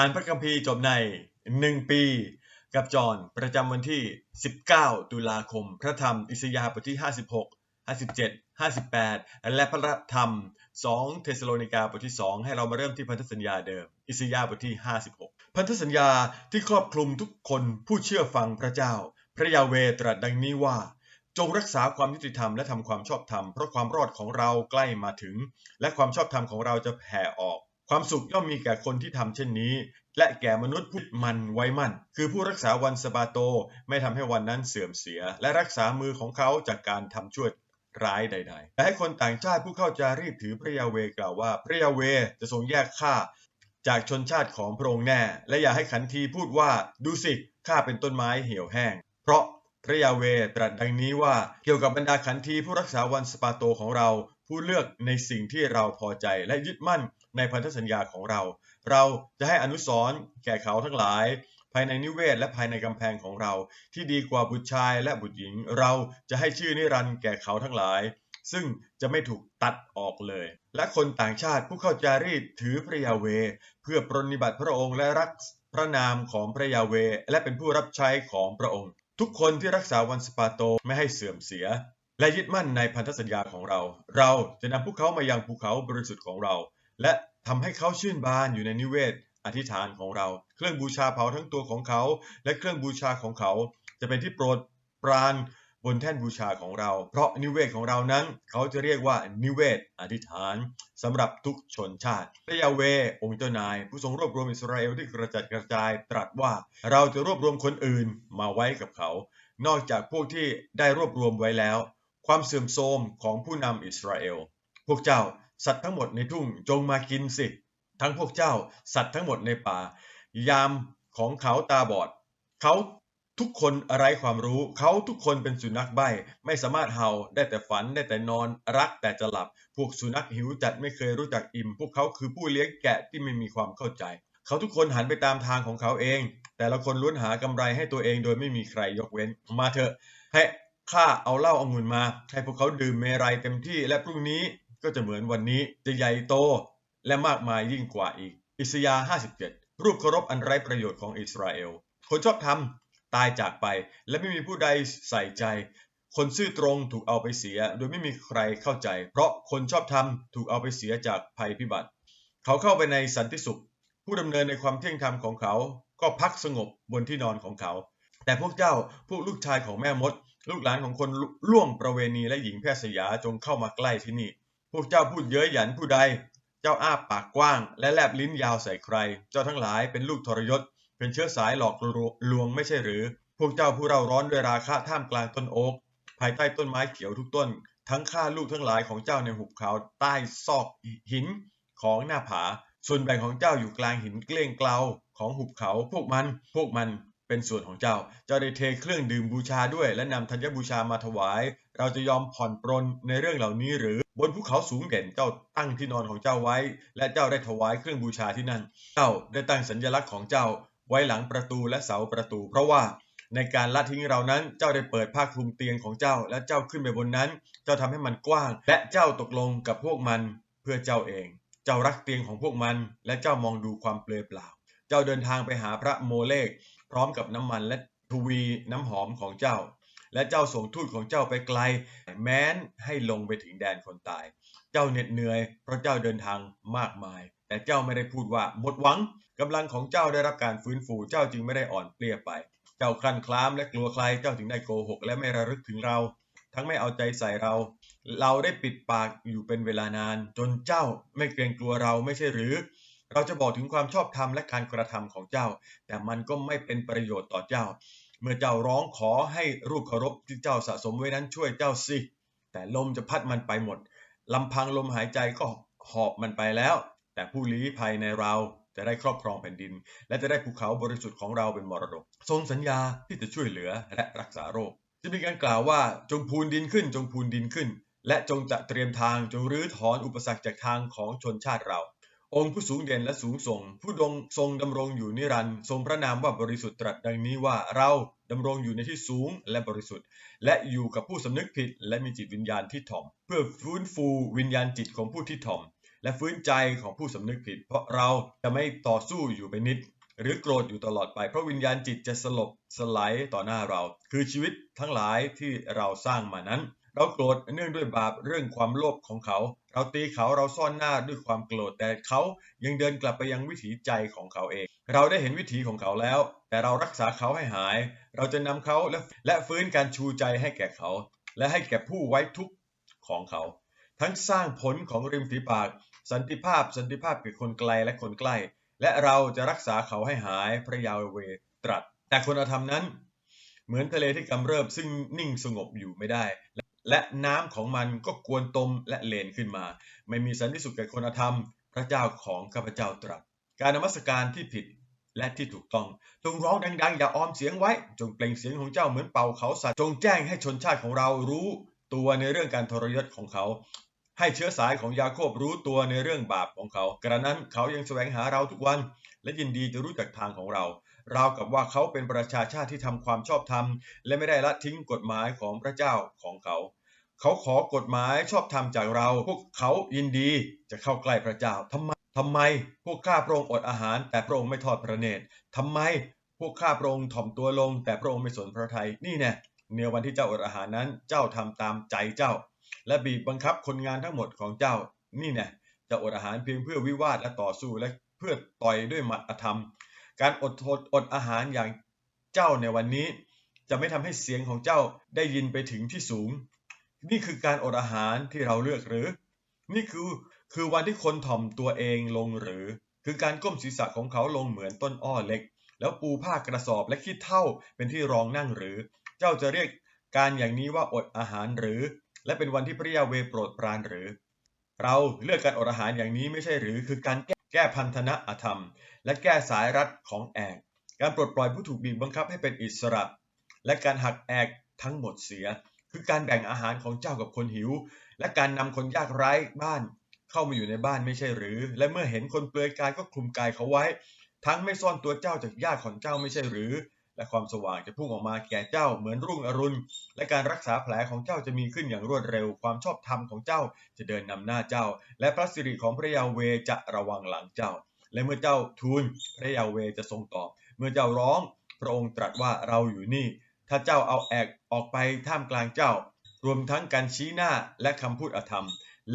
อ่านพระคัมภีร์จบใน 1 ปี กับจอห์นประจำวันที่ 19 ตุลาคม พระธรรมอิสยาห์บทที่ 56 57 58 และพระธรรม 2 เทสโลนิกาบทที่ 2 ให้เรามาเริ่มที่พันธสัญญาเดิม อิสยาห์บทที่ 56 พันธสัญญาที่ครอบคลุมทุกคนผู้เชื่อฟังพระเจ้า พระยาเวตรัสดังนี้ว่าจงรักษาความยุติธรรมและทำความชอบธรรมเพราะความรอดของเราใกล้มาถึง และความชอบธรรมของเราจะแผ่ออก ความสุขย่อมมีแก่คนที่ทำเช่นนี้ และแก่มนุษย์ผู้มันไว้มั่น คือผู้รักษาวันสบาโตไม่ทำให้วันนั้นเสื่อมเสีย และรักษามือของเขาจากการทำชั่วร้ายใดๆและให้คนต่างชาติผู้เข้าจารีตถือพระยาเวกล่าวว่า พระยาเวจะทรงแยกข้าจากชนชาติของพระองค์แน่ และอย่าให้ขันทีพูดว่าดูสิข้าเป็นต้นไม้เหี่ยวแห้ง เพราะพระยาเวตรัสดังนี้ว่าเกี่ยวกับบรรดาขันทีผู้รักษาวันสปาโตของเรา ผู้เลือกในสิ่งที่เราพอใจและยึดมั่น ในพันธสัญญาของเรา เราจะให้อนุสรณ์แก่เขาทั้งหลาย ภายในนิเวศและภายในกำแพงของเรา ที่ดีกว่าบุตรชายและบุตรหญิง เราจะให้ชื่อนิรันดร์แก่เขาทั้งหลาย ซึ่งจะไม่ถูกตัดออกเลย และคนต่างชาติผู้เข้าจารีตถือพระยาเว เพื่อปรนนิบัติพระองค์และรักพระนามของพระยาเว และเป็นผู้รับใช้ของพระองค์ ทุกคนที่รักษาวันสปาโตไม่ให้เสื่อมเสียและยึดมั่นในพันธสัญญาของเรา เราจะนำพวกเขามายังภูเขาบริสุทธิ์ของเรา และทำให้เขาชื่นบานอยู่ในนิเวศอธิษฐานของเรา เครื่องบูชาเผาทั้งตัวของเขา และเครื่องบูชาของเขา จะเป็นที่โปรดปรานบนแท่นบูชาของเรา เพราะนิเวศของเรานั้น เขาจะเรียกว่านิเวศอธิษฐานสำหรับทุกชนชาติพระยาเวองค์เจ้านาย ผู้ทรงรวบรวมอิสราเอลที่กระจัดกระจายตรัสว่าเราจะรวบรวมคนอื่นมาไว้กับเขา นอกจากพวกที่ได้รวบรวมไว้แล้ว ความเสื่อมโทรมของผู้นำอิสราเอล พวกเจ้า สัตว์ทั้งหมดในทุ่งจงมากินสิ ทั้งพวกเจ้า สัตว์ทั้งหมดในป่า ยามของเขาตาบอด เขาทุกคนไร้ความรู้ เขาทุกคนเป็นสุนัขใบ้ ไม่สามารถเห่าได้แต่ฝันได้แต่นอน รักแต่จะหลับ พวกสุนัขหิวจัดไม่เคยรู้จักอิ่ม พวกเขาคือผู้เลี้ยงแกะที่ไม่มีความเข้าใจ เขาทุกคนหันไปตามทางของเขาเอง แต่ละคนล้วนหากำไรให้ตัวเองโดยไม่มีใครยกเว้น มาเถอะให้ข้าเอาเหล้าอางุ่นมา ให้พวกเขาดื่มเมรัยเต็มที่และพรุ่งนี้ ก็จะเหมือนวันนี้จะใหญ่โตและมากมายยิ่งกว่าอีก อิสยาห์57 รูปเคารพอันไร้ประโยชน์ของอิสราเอล คนชอบทำตายจากไปและไม่มีผู้ใดใส่ใจ คนซื่อตรงถูกเอาไปเสีย โดยไม่มีใครเข้าใจ เพราะคนชอบทำถูกเอาไปเสียจากภัยพิบัติ เขาเข้าไปในสันติสุข ผู้ดำเนินในความเที่ยงธรรมของเขา ก็พักสงบบนที่นอนของเขา แต่พวกเจ้าพวกลูกชายของแม่มด ลูกหลานของคนล่วงประเวณีและหญิงแพทย์สยาจงเข้ามาใกล้ที่นี่ พวกเจ้าพูดเย้ยหยันผู้ใด เจ้าอ้าปากกว้าง และแลบลิ้นยาวใส่ใคร เจ้าทั้งหลายเป็นลูกทรยศ เป็นเชื้อสายหลอกลวงไม่ใช่หรือ พวกเจ้าผู้เราร้อนด้วยราคะท่ามกลางต้นโอ๊ก ภายใต้ต้นไม้เขียวทุกต้น ทั้งฆ่าลูกทั้งหลายของเจ้าในหุบเขาใต้ซอกหินของหน้าผา ส่วนแบ่งของเจ้าอยู่กลางหินเกลี้ยงเกลาของหุบเขา พวกมัน พวกมัน เป็นส่วนของเจ้า เจ้าได้เทเครื่องดื่มบูชาด้วย และนำธัญบูชามาถวาย เราจะยอมผ่อนปรนในเรื่องเหล่านี้หรือบนภูเขาสูงเด่นเจ้าตั้งที่นอนของเจ้าไว้ และเจ้าได้ถวายเครื่องบูชาที่นั่น เจ้าได้ตั้งสัญลักษณ์ของเจ้า ไว้หลังประตูและเสาประตู เพราะว่าในการละทิ้งเรานั้น เจ้าได้เปิดผ้าคลุมเตียงของเจ้า และเจ้าขึ้นไปบนนั้น เจ้าทำให้มันกว้าง และเจ้าตกลงกับพวกมันเพื่อเจ้าเอง เจ้ารักเตียงของพวกมัน และเจ้ามองดูความเปลือยเปล่า เจ้าเดินทางไปหาพระโมเลก พร้อมกับน้ำมันและทวีน้ำหอมของเจ้า และเจ้าส่งทูตของเจ้าไปไกล แม้นให้ลงไปถึงแดนคนตาย เจ้าเหน็ดเหนื่อยเพราะเจ้าเดินทางมากมาย แต่เจ้าไม่ได้พูดว่าหมดหวังกำลังของเจ้าได้รับการฟื้นฟูเจ้าจึงไม่ได้อ่อนเปลี้ยไป เจ้าคลั่นคล้ามและกลัวใครเจ้าถึงได้โกหก และไม่ระลึกถึงเรา ทั้งไม่เอาใจใส่เรา เราได้ปิดปากอยู่เป็นเวลานาน จนเจ้าไม่เกรงกลัวเราไม่ใช่หรือ เราจะบอกถึงความชอบธรรมและการกระทำของเจ้า แต่มันก็ไม่เป็นประโยชน์ต่อเจ้า เมื่อเจ้าร้องขอให้รูปเคารพที่เจ้าสะสมไว้นั้นช่วยเจ้าสิ แต่ลมจะพัดมันไปหมดลำพังลมหายใจก็หอบมันไปแล้ว แต่ผู้ลี้ภัยในเราจะได้ครอบครองแผ่นดิน และจะได้ภูเขาบริสุทธิ์ของเราเป็นมรดก ทรงสัญญาที่จะช่วยเหลือและรักษาโรค จะมีการกล่าวว่าจงพูนดินขึ้น จงพูนดินขึ้น และจงจะเตรียมทางจงรื้อถอนอุปสรรคจากทางของชนชาติเรา องค์ผู้สูงเด่นและสูงส่ง ผู้ดงทรงดำรงอยู่นิรันดร์ทรงพระนามว่าบริสุทธิ์ตรัสดังนี้ว่าเราดำรงอยู่ในที่สูงและบริสุทธิ์ และอยู่กับผู้สำนึกผิด และมีจิตวิญญาณที่ถ่อม เพื่อฟื้นฟูวิญญาณจิตของผู้ที่ถ่อม และฟื้นใจของผู้สำนึกผิด เพราะเราจะไม่ต่อสู้อยู่ไปนิด หรือโกรธอยู่ตลอดไปเพราะวิญญาณจิตจะสลบสลายต่อหน้าเรา คือชีวิตทั้งหลายที่เราสร้างมานั้น เราโกรธเนื่องด้วยบาปเรื่องความโลภของเขา เราตีเขาเราซ่อนหน้าด้วยความโกรธแต่เขายังเดินกลับไปยังวิถีใจของเขาเอง เราได้เห็นวิถีของเขาแล้ว แต่เรารักษาเขาให้หาย เราจะนำเขาและและฟื้นการชูใจให้แก่เขา และให้แก่ผู้ไว้ทุกข์ของเขา ทั้งสร้างผลของริมฝีปาก สันติภาพสันติภาพแก่คนไกลและคนใกล้ และเราจะรักษาเขาให้หายพระยาเวตรัส แต่คนอธรรมนั้น เหมือนทะเลที่กำเริบซึ่งนิ่งสงบอยู่ไม่ได้ และน้ำของมันก็กวนตมและเลนขึ้นมา ไม่มีสันติสุขแก่คนธรรม พระเจ้าของข้าพเจ้าตรัส การนมัสการที่ผิดและที่ถูกต้อง จงร้องดังๆ อย่าออมเสียงไว้ จงเปล่งเสียงของเจ้าเหมือนเป่าเขาสัตว์ จงแจ้งให้ชนชาติของเรารู้ตัวในเรื่องการทรยศของเขา ให้เชื้อสายของยาโคบรู้ตัวในเรื่องบาปของเขา กระนั้นเขายังแสวงหาเราทุกวัน และยินดีจะรู้จักทางของเราราวกับว่าเขาเป็นประชาชาติที่ทำความชอบธรรม และไม่ได้ละทิ้งกฎหมายของพระเจ้าของเขา เขาขอกฎหมายชอบธรรมจากเรา พวกเขายินดีจะเข้าใกล้พระเจ้าทำไมทำไมพวกข้าพระองค์อดอาหาร แต่พระองค์ไม่ทอดพระเนตรทำไมพวกข้าพระองค์ถ่อมตัวลง แต่พระองค์ไม่สนพระทัยนี่แน่ในวันที่เจ้าอดอาหารนั้นเจ้าทำตามใจเจ้า และบีบบังคับคนงานทั้งหมดของเจ้า นี่แน่จะอดอาหารเพียงเพื่อวิวาทและต่อสู้และเพื่อต่อยด้วยหมัดอธรรม การอดทนอดอาหารอย่างเจ้าในวันนี้ จะไม่ทำให้เสียงของเจ้าได้ยินไปถึงที่สูง นี่คือการอดอาหารที่เราเลือกหรือ นี่คือคือวันที่คนถ่อมตัวเองลงหรือ คือการก้มศีรษะของเขาลงเหมือนต้นอ้อเล็ก แล้วปูผ้ากระสอบและขี้เท่าเป็นที่รองนั่งหรือ เจ้าจะเรียกการอย่างนี้ว่าอดอาหารหรือ และเป็นวันที่พระยาเวโปรดปรานหรือ เราเลือกการอดอาหารอย่างนี้ไม่ใช่หรือ คือการแก้แก้พันธนะอธรรม และแก้สายรัดของแอก การปลดปล่อยผู้ถูกบีบบังคับให้เป็นอิสระ และการหักแอกทั้งหมดเสีย คือการแบ่งอาหารของเจ้ากับคนหิว และการนำคนยากไร้บ้านเข้ามาอยู่ในบ้านไม่ใช่หรือ และเมื่อเห็นคนเปลือยกายก็คลุมกายเขาไว้ ทั้งไม่ซ่อนตัวเจ้าจากญาติของเจ้าไม่ใช่หรือ และความสว่างจะพุ่งออกมาแก่เจ้าเหมือนรุ่งอรุณ และการรักษาแผลของเจ้าจะมีขึ้นอย่างรวดเร็ว ความชอบธรรมของเจ้าจะเดินนำหน้าเจ้า และพระสิริของพระยาเวจะระวังหลังเจ้า และเมื่อเจ้าทูลพระยาเวจะทรงตอบ เมื่อเจ้าร้อง พระองค์ตรัสว่าเราอยู่นี่ ถ้าเจ้าเอาแอกออกไปท่ามกลางเจ้า รวมทั้งการชี้หน้าและคำพูดอธรรม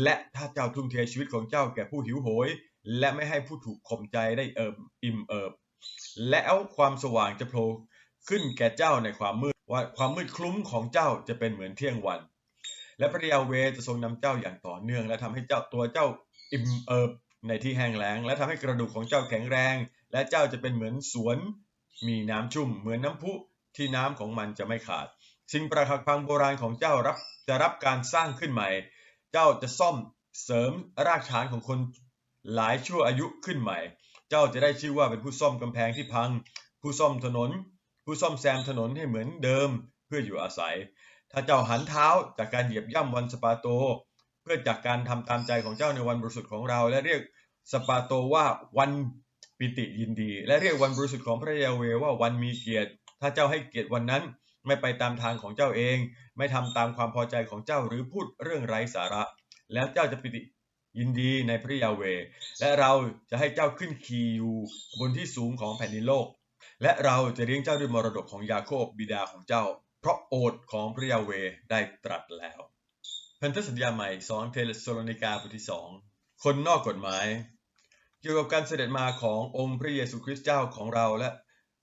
และถ้าเจ้าทุ่มเทชีวิตของเจ้าแก่ผู้หิวโหย และไม่ให้ผู้ถูกข่มใจได้เอิบอิ่มเอิบ แล้วความสว่างจะโผล่ขึ้นแก่เจ้าในความมืดว่าความมืดคลุ้มของเจ้าจะเป็นเหมือนเที่ยงวัน และพระยาเวจะทรงนำเจ้าอย่างต่อเนื่อง และทำให้เจ้าตัวเจ้าอิ่มเอิบในที่แห้งแล้ง และทำให้กระดูกของเจ้าแข็งแรง และเจ้าจะเป็นเหมือนสวน มีน้ำชุ่มเหมือนน้ำพุ ที่น้ำของมันจะไม่ขาด สิ่งประหักพังโบราณของเจ้ารับจะรับการสร้างขึ้นใหม่ เจ้าจะซ่อมเสริมรากฐานของคนหลายชั่วอายุขึ้นใหม่ เจ้าจะได้ชื่อว่าเป็นผู้ซ่อมกำแพงที่พัง ผู้ซ่อมถนน ผู้ซ่อมแซมถนนให้เหมือนเดิมเพื่ออยู่อาศัย ถ้าเจ้าหันเท้าจากการเหยียบย่ำวันสปาโต เพื่อจากการทำตามใจของเจ้าในวันบริสุทธิ์ของเรา และเรียกสปาโตว่าวันปิติยินดี และเรียกวันบริสุทธิ์ของพระยาเวว่าวันมีเกียรติ ถ้าเจ้าให้เกียรติวันนั้น ไม่ไปตามทางของเจ้าเอง ไม่ทำตามความพอใจของเจ้าหรือพูดเรื่องไร้สาระ แล้วเจ้าจะปิติยินดีในพระยาเว และเราจะให้เจ้าขึ้นขี่อยู่บนที่สูงของแผ่นดินโลก และเราจะเลี้ยงเจ้าด้วยมรดกของยาโคบบิดาของเจ้า เพราะโอษของพระยาเวได้ตรัสแล้วพันธสัญญาใหม่2เทเลสโลนิกาบทที่2คนนอกกฎหมาย เกี่ยวกับการเสด็จมาขององค์พระเยซูคริสต์เจ้าของเราและ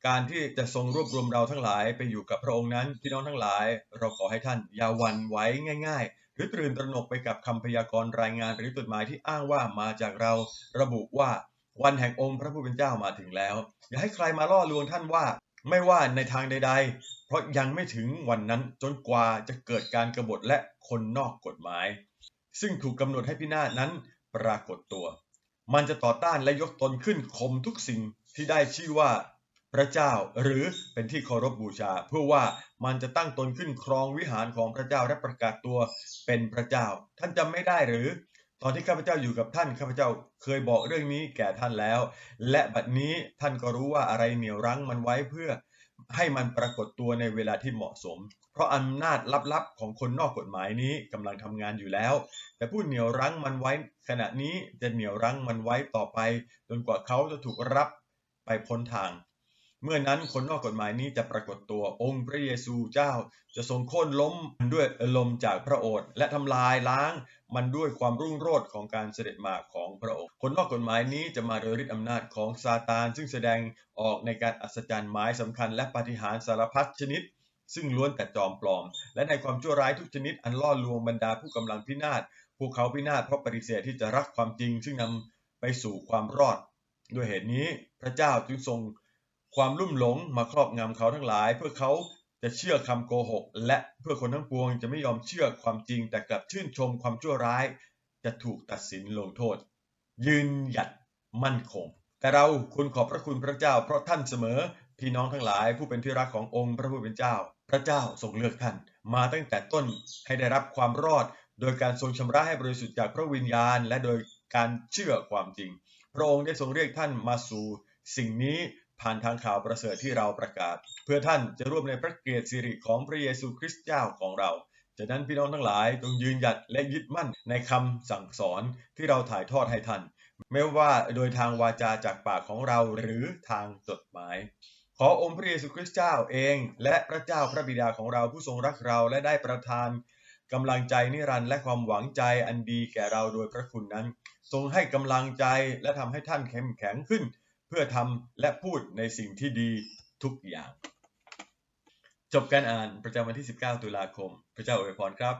การที่จะทรงรวบรวมเราทั้งหลายไปอยู่กับพระองค์นั้นพี่น้องทั้งหลาย เราขอให้ท่านอย่าวันไหว้ง่าย ๆ หรือตื่นตระหนกไปกับคำพยากรณ์รายงานหรือจดหมายที่อ้างว่ามาจากเรา ระบุว่าวันแห่งองค์พระผู้เป็นเจ้ามาถึงแล้ว อย่าให้ใครมาล่อลวงท่านว่า ไม่ว่าในทางใด ๆ เพราะยังไม่ถึงวันนั้นจนกว่าจะเกิดการกบฏและคนนอกกฎหมาย ซึ่งถูกกำหนดให้พินาศนั้นปรากฏตัว มันจะต่อต้านและยกตนขึ้นข่มทุกสิ่งที่ได้ชื่อว่า พระเจ้าหรือเป็นที่เคารพบบูชา เพื่อว่ามันจะตั้งตนขึ้นครองวิหารของพระเจ้าและประกาศตัวเป็นพระเจ้า ท่านจำไม่ได้หรือ ตอนที่ข้าพเจ้าอยู่กับท่านข้าพเจ้าเคยบอกเรื่องนี้แก่ท่านแล้ว และบัดนี้ท่านก็รู้ว่าอะไรเหนี่ยวรั้งมันไว้เพื่อให้มันปรากฏตัวในเวลาที่เหมาะสม เพราะอำนาจลับๆของคนนอกกฎหมายนี้กำลังทำงานอยู่แล้ว แต่ผู้เหนี่ยวรั้งมันไว้ ขณะนี้จะเหนี่ยวรั้งมันไว้ต่อไป จนกว่าเขาจะถูกรับไปพ้นทาง เมื่อนั้นคนนอกกฎหมายนี้จะปรากฏตัวองค์พระเยซูเจ้า จะทรงโค่นล้มมันด้วยลมจากพระโอษฐ์และทำลายล้างมันด้วยความรุ่งโรจน์ของการเสด็จมาของพระองค์ คนนอกกฎหมายนี้จะมาโดยฤทธิอำนาจของซาตาน ซึ่งแสดงออกในการอัศจรรย์หมายสำคัญ และปาฏิหาริย์สารพัดชนิด ซึ่งล้วนแต่จอมปลอม และในความชั่วร้ายทุกชนิดอันล่อลวงบรรดาผู้กำลังพินาศพวกเขาพินาศเพราะปฏิเสธที่จะรักความจริง ซึ่งนำไปสู่ความรอด ด้วยเหตุนี้พระเจ้าจึงทรง ความลุ่มหลงมาครอบงำเขาทั้งหลาย เพื่อเขาจะเชื่อคำโกหก และเพื่อคนทั้งปวงจะไม่ยอมเชื่อความจริง แต่กลับชื่นชมความชั่วร้าย จะถูกตัดสินลงโทษ ยืนหยัดมั่นคง แต่เราคุณขอบพระคุณพระเจ้า เพราะท่านเสมอพี่น้องทั้งหลายผู้เป็นที่รักขององค์พระผู้เป็นเจ้า พระเจ้าทรงเลือกท่าน มาตั้งแต่ต้นให้ได้รับความรอด โดยการทรงชำระให้บริสุทธิ์จากพระวิญญาณ และโดยการเชื่อความจริง พระองค์ได้ทรงเรียกท่านมาสู่สิ่งนี้ ผ่านทางข่าวประเสริฐที่เราประกาศ เพื่อท่านจะร่วมในพระเกียรติสิริของพระเยซูคริสต์เจ้าของเราจากนั้นพี่น้องทั้งหลายจงยืนหยัดและยึดมั่นในคำสั่งสอนที่เราถ่ายทอดให้ท่านไม่ว่าโดยทางวาจาจากปากของเราหรือทางจดหมาย ขอองค์พระเยซูคริสต์เจ้าเอง และพระเจ้าพระบิดาของเราผู้ทรงรักเราและได้ประทานกำลังใจนิรันดร์และความหวังใจอันดีแก่เราโดยพระคุณนั้น ทรงให้กำลังใจและทำให้ท่านเข้มแข็งขึ้น เพื่อทำและพูดในสิ่งที่ดีทุกอย่าง จบการอ่านประจำวันที่ 19 ตุลาคม พระเจ้าอวยพรครับ